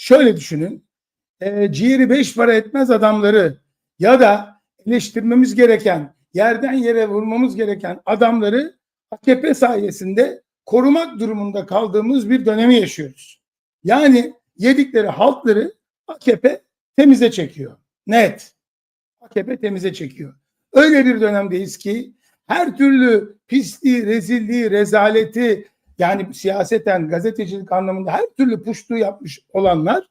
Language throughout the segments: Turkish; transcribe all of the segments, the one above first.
şöyle düşünün. E, ciğeri beş para etmez adamları ya da eleştirmemiz gereken, yerden yere vurmamız gereken adamları AKP sayesinde korumak durumunda kaldığımız bir dönemi yaşıyoruz. Yani yedikleri halkları AKP temize çekiyor. Net. AKP temize çekiyor. Öyle bir dönemdeyiz ki her türlü pisliği, rezilliği, rezaleti yani siyaseten, gazetecilik anlamında her türlü puştuğu yapmış olanlar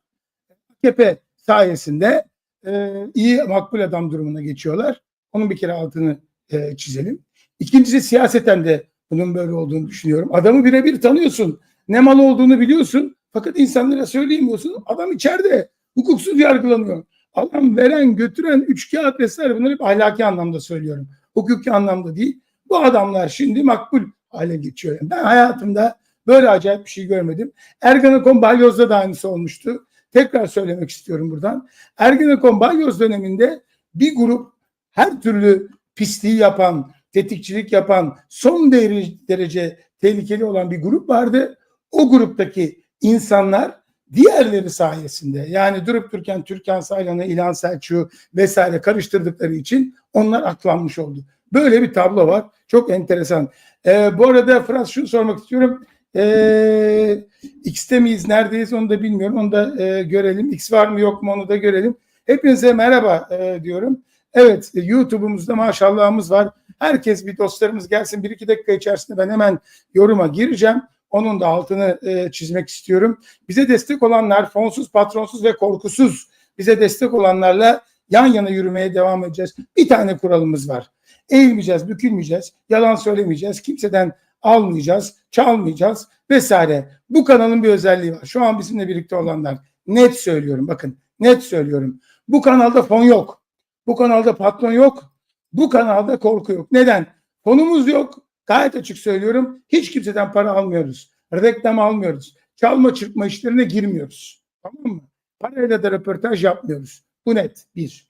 AKP sayesinde e, iyi makbul adam durumuna geçiyorlar. Onun bir kere altını e, çizelim. İkincisi siyaseten de bunun böyle olduğunu düşünüyorum. Adamı birebir tanıyorsun. Ne mal olduğunu biliyorsun. Fakat insanlara söyleyemiyorsun. Adam içeride. Hukuksuz yargılanıyor. Adam veren, götüren, üç kağıt vesaire bunları hep ahlaki anlamda söylüyorum. Hukuki anlamda değil. Bu adamlar şimdi makbul hale geçiyor. Yani ben hayatımda böyle acayip bir şey görmedim. Ergenekon Balyoz'da da aynısı olmuştu. Tekrar söylemek istiyorum buradan. Ergenekon Balyoz döneminde bir grup her türlü pisliği yapan, tetikçilik yapan, son derece, tehlikeli olan bir grup vardı. O gruptaki insanlar diğerleri sayesinde yani durup dururken Türkan Saylan'ı, İlhan Selçuk'u vesaire karıştırdıkları için onlar aklanmış oldu. Böyle bir tablo var. Çok enteresan. Ee, bu arada Fırat şunu sormak istiyorum. Ee, X'te miyiz, neredeyiz onu da bilmiyorum. Onu da e, görelim. X var mı yok mu onu da görelim. Hepinize merhaba e, diyorum. Evet YouTube'umuzda maşallahımız var. Herkes bir dostlarımız gelsin. Bir iki dakika içerisinde ben hemen yoruma gireceğim. Onun da altını e, çizmek istiyorum. Bize destek olanlar fonsuz, patronsuz ve korkusuz bize destek olanlarla yan yana yürümeye devam edeceğiz. Bir tane kuralımız var. Eğilmeyeceğiz, bükülmeyeceğiz, yalan söylemeyeceğiz, kimseden almayacağız, çalmayacağız vesaire. Bu kanalın bir özelliği var. Şu an bizimle birlikte olanlar net söylüyorum bakın net söylüyorum. Bu kanalda fon yok. Bu kanalda patron yok. Bu kanalda korku yok. Neden? Fonumuz yok. Gayet açık söylüyorum. Hiç kimseden para almıyoruz. Reklam almıyoruz. Çalma çırpma işlerine girmiyoruz. Tamam mı? Parayla da röportaj yapmıyoruz. Bu net. Bir.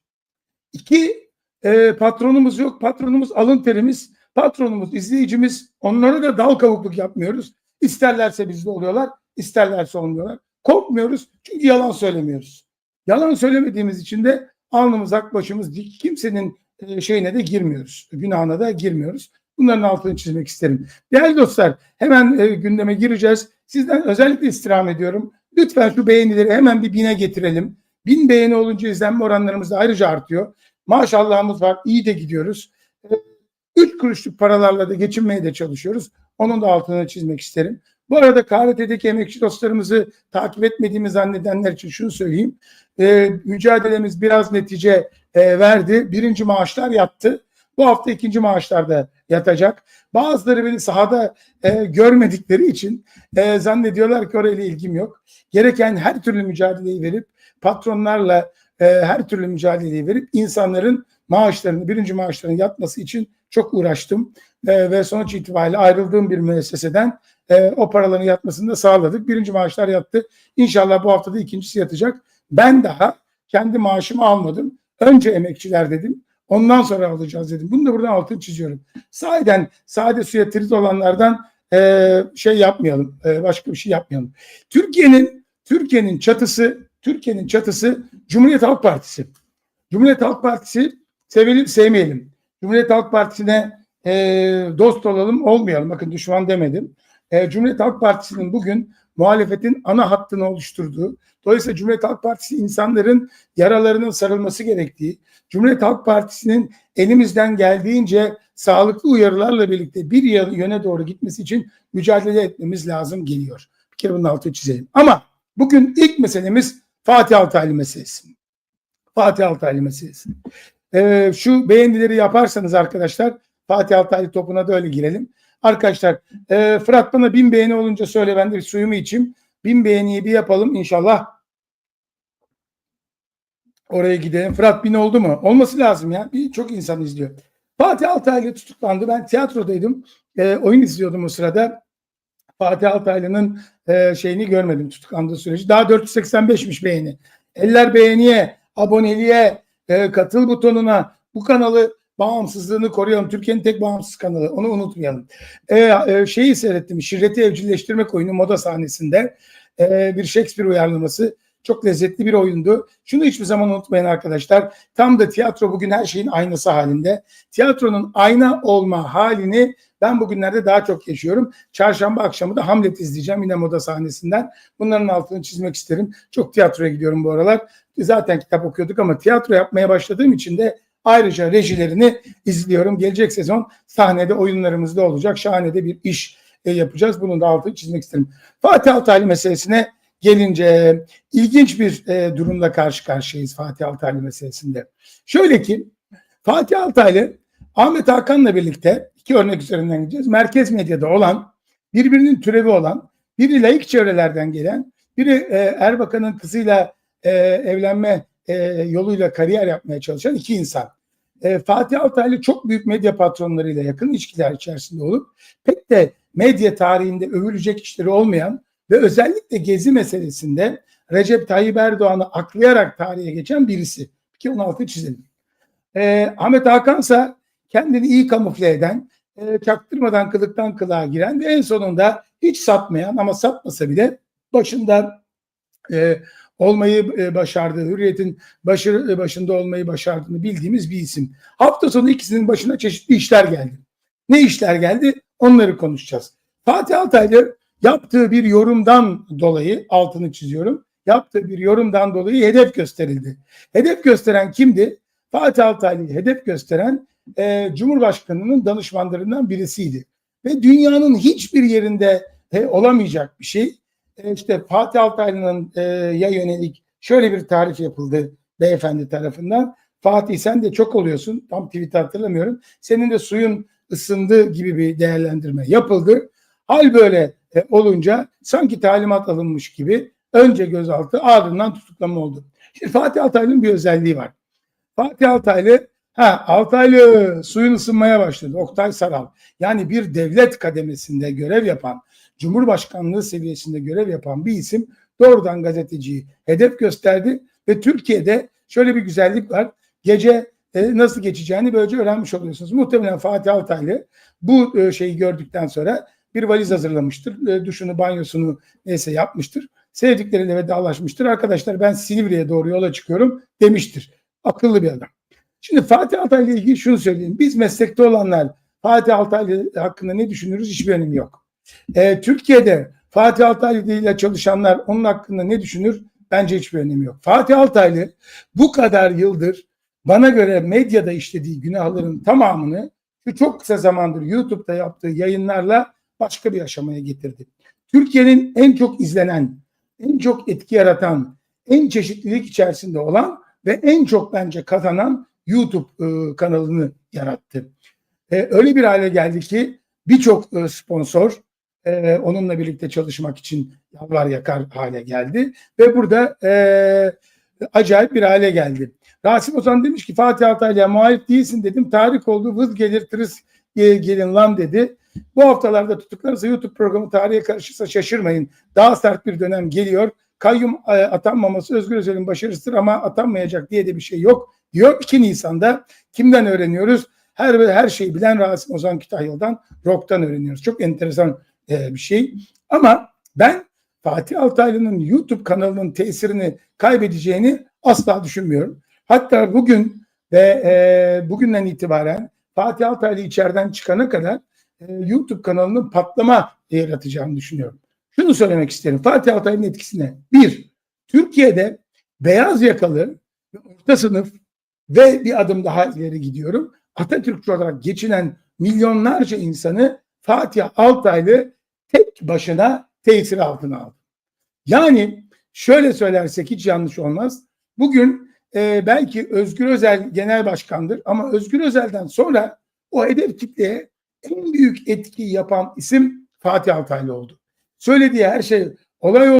İki, e, patronumuz yok. Patronumuz alın terimiz. Patronumuz, izleyicimiz. Onlara da dal kavukluk yapmıyoruz. İsterlerse bizde oluyorlar. isterlerse olmuyorlar. Korkmuyoruz. Çünkü yalan söylemiyoruz. Yalan söylemediğimiz için de alnımız ak başımız dik. Kimsenin e, şeyine de girmiyoruz. Günahına da girmiyoruz. Bunların altını çizmek isterim. Değerli dostlar hemen e, gündeme gireceğiz. Sizden özellikle istirham ediyorum. Lütfen şu beğenileri hemen bir bine getirelim. Bin beğeni olunca izlenme oranlarımız da ayrıca artıyor. Maşallahımız var. iyi de gidiyoruz. E, üç kuruşluk paralarla da geçinmeye de çalışıyoruz. Onun da altını çizmek isterim. Bu arada KRT'deki emekçi dostlarımızı takip etmediğimi zannedenler için şunu söyleyeyim. E, mücadelemiz biraz netice e, verdi. Birinci maaşlar yattı. Bu hafta ikinci maaşlar da yatacak. Bazıları beni sahada e, görmedikleri için e, zannediyorlar ki orayla ilgim yok. Gereken her türlü mücadeleyi verip patronlarla e, her türlü mücadeleyi verip insanların maaşlarını, birinci maaşlarının yatması için çok uğraştım. E, ve sonuç itibariyle ayrıldığım bir müesseseden e, o paraların yatmasını da sağladık. Birinci maaşlar yattı. İnşallah bu haftada ikincisi yatacak. Ben daha kendi maaşımı almadım. Önce emekçiler dedim. Ondan sonra alacağız dedim. Bunu da buradan altını çiziyorum. Sahiden sade suya trit olanlardan e, şey yapmayalım. E, başka bir şey yapmayalım. Türkiye'nin Türkiye'nin çatısı Türkiye'nin çatısı Cumhuriyet Halk Partisi. Cumhuriyet Halk Partisi sevelim sevmeyelim. Cumhuriyet Halk Partisi'ne e, dost olalım olmayalım. Bakın düşman demedim. E, Cumhuriyet Halk Partisi'nin bugün muhalefetin ana hattını oluşturduğu, dolayısıyla Cumhuriyet Halk Partisi insanların yaralarının sarılması gerektiği, Cumhuriyet Halk Partisi'nin elimizden geldiğince sağlıklı uyarılarla birlikte bir yöne doğru gitmesi için mücadele etmemiz lazım geliyor. Bir kere bunun altını çizelim. Ama bugün ilk meselemiz Fatih Altaylı meselesi. Fatih Altaylı meselesi. Ee, şu beğenileri yaparsanız arkadaşlar Fatih Altaylı topuna da öyle girelim. Arkadaşlar e, Fırat bana bin beğeni olunca söyle ben de bir suyumu içeyim. Bin beğeniyi bir yapalım inşallah. Oraya gidelim. Fırat bin oldu mu? Olması lazım ya. Bir, çok insan izliyor. Fatih Altaylı tutuklandı. Ben tiyatrodaydım. E, oyun izliyordum o sırada. Fatih Altaylı'nın e, şeyini görmedim tutuklandığı süreci. Daha 485'miş beğeni. Eller beğeniye, aboneliğe, e, katıl butonuna bu kanalı bağımsızlığını koruyalım. Türkiye'nin tek bağımsız kanalı. Onu unutmayalım. E, e, şeyi seyrettim. Şirreti evcilleştirmek oyunu moda sahnesinde e, bir Shakespeare uyarlaması. Çok lezzetli bir oyundu. Şunu hiçbir zaman unutmayın arkadaşlar. Tam da tiyatro bugün her şeyin aynası halinde. Tiyatronun ayna olma halini ben bugünlerde daha çok yaşıyorum. Çarşamba akşamı da Hamlet izleyeceğim yine moda sahnesinden. Bunların altını çizmek isterim. Çok tiyatroya gidiyorum bu aralar. Zaten kitap okuyorduk ama tiyatro yapmaya başladığım için de ayrıca rejilerini izliyorum. Gelecek sezon sahnede oyunlarımız da olacak. Şahane de bir iş e, yapacağız. Bunun da altını çizmek isterim. Fatih Altaylı meselesine gelince ilginç bir e, durumla karşı karşıyayız Fatih Altaylı meselesinde. Şöyle ki Fatih Altaylı Ahmet Hakan'la birlikte iki örnek üzerinden gideceğiz. Merkez medyada olan, birbirinin türevi olan, biri laik çevrelerden gelen, biri e, Erbakan'ın kızıyla e, evlenme e, yoluyla kariyer yapmaya çalışan iki insan. E, Fatih Altaylı çok büyük medya patronlarıyla yakın ilişkiler içerisinde olup pek de medya tarihinde övülecek işleri olmayan ve özellikle gezi meselesinde Recep Tayyip Erdoğan'ı aklayarak tarihe geçen birisi. Ki 16 çizelim. E, Ahmet Hakansa kendini iyi kamufle eden, e, çaktırmadan kılıktan kılığa giren ve en sonunda hiç satmayan ama satmasa bile başında e, olmayı e, başardığı, hürriyetin başı, e, başında olmayı başardığını bildiğimiz bir isim. Hafta sonu ikisinin başına çeşitli işler geldi. Ne işler geldi? Onları konuşacağız. Fatih Altaylı yaptığı bir yorumdan dolayı altını çiziyorum. Yaptığı bir yorumdan dolayı hedef gösterildi. Hedef gösteren kimdi? Fatih Altaylı'yı hedef gösteren e, Cumhurbaşkanı'nın danışmanlarından birisiydi. Ve dünyanın hiçbir yerinde e, olamayacak bir şey. E, işte Fatih Altaylı'nın e, ya yönelik şöyle bir tarif yapıldı beyefendi tarafından. Fatih sen de çok oluyorsun. Tam tweet hatırlamıyorum. Senin de suyun ısındı gibi bir değerlendirme yapıldı. Hal böyle e, olunca sanki talimat alınmış gibi önce gözaltı ardından tutuklama oldu. Şimdi Fatih Altaylı'nın bir özelliği var. Fatih Altaylı ha Altaylı suyun ısınmaya başladı. Oktay Saral yani bir devlet kademesinde görev yapan Cumhurbaşkanlığı seviyesinde görev yapan bir isim doğrudan gazeteciyi hedef gösterdi ve Türkiye'de şöyle bir güzellik var. Gece e, nasıl geçeceğini böylece öğrenmiş oluyorsunuz. Muhtemelen Fatih Altaylı bu e, şeyi gördükten sonra bir valiz hazırlamıştır. E, duşunu, banyosunu neyse yapmıştır. Sevdikleriyle vedalaşmıştır. Arkadaşlar ben Silivri'ye doğru yola çıkıyorum demiştir. Akıllı bir adam. Şimdi Fatih Altaylı ile ilgili şunu söyleyeyim. Biz meslekte olanlar Fatih Altaylı hakkında ne düşünürüz hiçbir önemi yok. E, Türkiye'de Fatih Altaylı ile çalışanlar onun hakkında ne düşünür? Bence hiçbir önemi yok. Fatih Altaylı bu kadar yıldır bana göre medyada işlediği günahların tamamını şu çok kısa zamandır YouTube'da yaptığı yayınlarla başka bir aşamaya getirdi. Türkiye'nin en çok izlenen, en çok etki yaratan, en çeşitlilik içerisinde olan ve en çok bence kazanan YouTube e, kanalını yarattı. E, öyle bir hale geldi ki birçok e, sponsor e, onunla birlikte çalışmak için yalvar yakar hale geldi ve burada e, acayip bir hale geldi. Rasim Ozan demiş ki Fatih Altaylı'ya muhalif değilsin dedim. Tarih oldu vız gelir tırıs gelin lan dedi. Bu haftalarda tutuklanırsa YouTube programı tarihe karışırsa şaşırmayın. Daha sert bir dönem geliyor. Kayyum e, atanmaması Özgür Özel'in başarısıdır ama atanmayacak diye de bir şey yok. Diyor 2 Nisan'da kimden öğreniyoruz? Her her şeyi bilen Rasim Ozan Kütahyalı'dan Rok'tan öğreniyoruz. Çok enteresan e, bir şey. Ama ben Fatih Altaylı'nın YouTube kanalının tesirini kaybedeceğini asla düşünmüyorum. Hatta bugün ve e, bugünden itibaren Fatih Altaylı içeriden çıkana kadar e, YouTube kanalının patlama yaratacağını düşünüyorum. Şunu söylemek isterim. Fatih Altaylı'nın etkisine. Bir, Türkiye'de beyaz yakalı, orta sınıf ve bir adım daha ileri gidiyorum. Atatürkçü olarak geçinen milyonlarca insanı Fatih Altaylı tek başına tesir altına aldı. Yani şöyle söylersek hiç yanlış olmaz. Bugün e, belki Özgür Özel genel başkandır ama Özgür Özel'den sonra o hedef kitleye en büyük etki yapan isim Fatih Altaylı oldu. Söylediği her şey olay